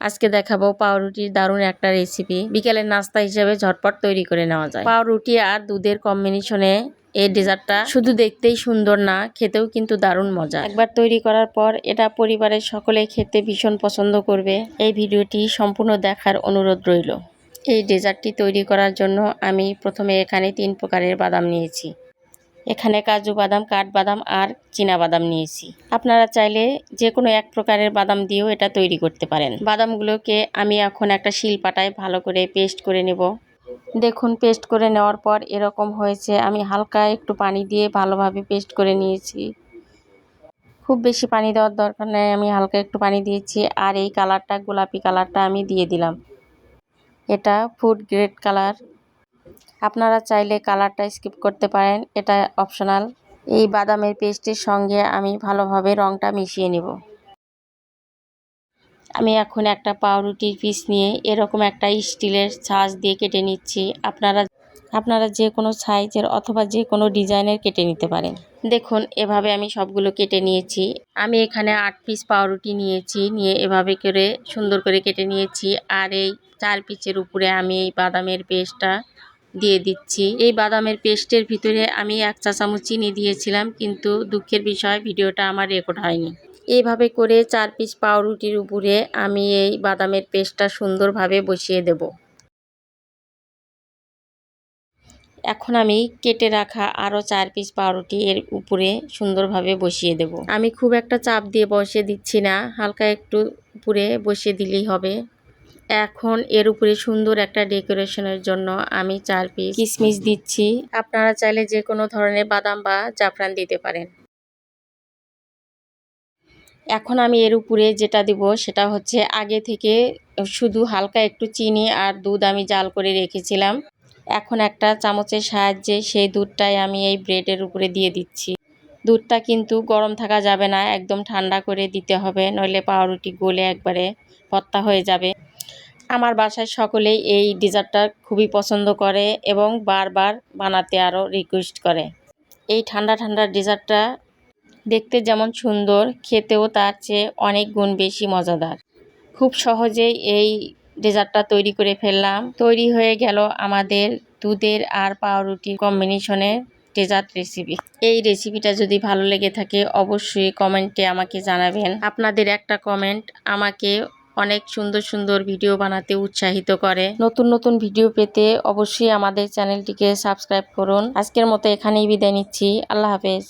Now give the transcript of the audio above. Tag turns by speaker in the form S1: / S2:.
S1: আজকে দেখাবো পাউরুটির দারুণ একটা রেসিপি বিকেলের নাস্তা হিসেবে ঝটপট তৈরি করে নেওয়া যায়। পাউরুটি আর দুধের কম্বিনেশনে এই ডেজার্টটা শুধু দেখতেই সুন্দর না, খেতেও কিন্তু দারুণ মজা। একবার তৈরি করার পর এটা পরিবারের সকলে খেতে ভীষণ পছন্দ করবে। এই ভিডিওটি সম্পূর্ণ দেখার অনুরোধ রইল। এই ডেজার্টটি তৈরি করার জন্য আমি প্রথমে এখানে তিন প্রকারের বাদাম নিয়েছি। এখানে কাজু বাদাম কাঠবাদাম আর বাদাম নিয়েছি। আপনারা চাইলে যে কোনো এক প্রকারের বাদাম দিয়েও এটা তৈরি করতে পারেন। বাদামগুলোকে আমি এখন একটা শিলপাটায় ভালো করে পেস্ট করে নেব। দেখুন, পেস্ট করে নেওয়ার পর এরকম হয়েছে। আমি হালকা একটু পানি দিয়ে ভালোভাবে পেস্ট করে নিয়েছি। খুব বেশি পানি দেওয়ার দরকার নেই, আমি হালকা একটু পানি দিয়েছি আর এই কালারটা, গোলাপি কালারটা আমি দিয়ে দিলাম। এটা ফুড গ্রেড কালার। আপনারা চাইলে কালারটা স্কিপ করতে পারেন, এটা অপশনাল। এই বাদামের পেস্টের সঙ্গে আমি ভালোভাবে রঙটা মিশিয়ে নেব। আমি এখন একটা পাউরুটির পিস নিয়ে এরকম একটা স্টিলের ছাঁচ দিয়ে কেটে নিচ্ছি। আপনারা আপনারা যে কোনো সাইজের অথবা যে কোনো ডিজাইনের কেটে নিতে পারেন। দেখুন, এভাবে আমি সবগুলো কেটে নিয়েছি। আমি এখানে আট পিস পাউরুটি নিয়েছি, নিয়ে এভাবে করে সুন্দর করে কেটে নিয়েছি। আর এই চার পিসের উপরে আমি এই বাদামের পেস্টটা দিয়ে দিচ্ছি। এই বাদামের পেস্টের ভিতরে আমি এক চা চামচ চিনি দিয়েছিলাম, কিন্তু দুঃখের বিষয়, ভিডিওটা আমার রেকর্ড হয়নি। এইভাবে করে চার পিস পাউরুটির উপরে আমি এই বাদামের পেস্টটা সুন্দরভাবে বসিয়ে দেব। এখন আমি কেটে রাখা আরও চার পিস পাউরুটি এর উপরে সুন্দরভাবে বসিয়ে দেব। আমি খুব একটা চাপ দিয়ে বসিয়ে দিচ্ছি না, হালকা একটু উপরে বসিয়ে দিলেই হবে। এখন এর উপরে সুন্দর একটা ডেকোরেশনের জন্য আমি চার পিস কিশমিশ দিচ্ছি। আপনারা চাইলে যে কোনো ধরনের বাদাম বা জাফরান দিতে পারেন। এখন আমি এর উপরে যেটা দিব সেটা হচ্ছে আগে থেকে শুধু হালকা একটু চিনি আর দুধ আমি জাল করে রেখেছিলাম। এখন একটা চামচের সাহায্যে সেই দুধটাই আমি এই ব্রেডের উপরে দিয়ে দিচ্ছি। দুধটা কিন্তু গরম থাকা যাবে না একদম ঠান্ডা করে দিতে হবে নইলে পাউরুটি গলে একবারে পত্তা হয়ে যাবে। আমার বাসায় সকলেই এই ডেজার্টটা খুবই পছন্দ করে এবং বারবার বানাতে আরও রিকোয়েস্ট করে। এই ঠান্ডা ঠান্ডা ডেজার্টটা দেখতে যেমন সুন্দর, খেতেও তার চেয়ে অনেক গুণ বেশি মজাদার। খুব সহজেই এই ডেজার্টটা তৈরি করে ফেললাম। তৈরি হয়ে গেল আমাদের দুধের আর পাউরুটির কম্বিনেশনের ডেজার্ট রেসিপি এই রেসিপিটা যদি ভালো লেগে থাকে, অবশ্যই কমেন্টে আমাকে জানাবেন। আপনাদের একটা কমেন্ট আমাকে অনেক সুন্দর সুন্দর ভিডিও বানাতে উৎসাহিত করে। নতুন নতুন ভিডিও পেতে অবশ্যই আমাদের চ্যানেলটিকে সাবস্ক্রাইব করুন। আজকের মতো এখানেই বিদায় নিচ্ছি। আল্লাহ হাফেজ।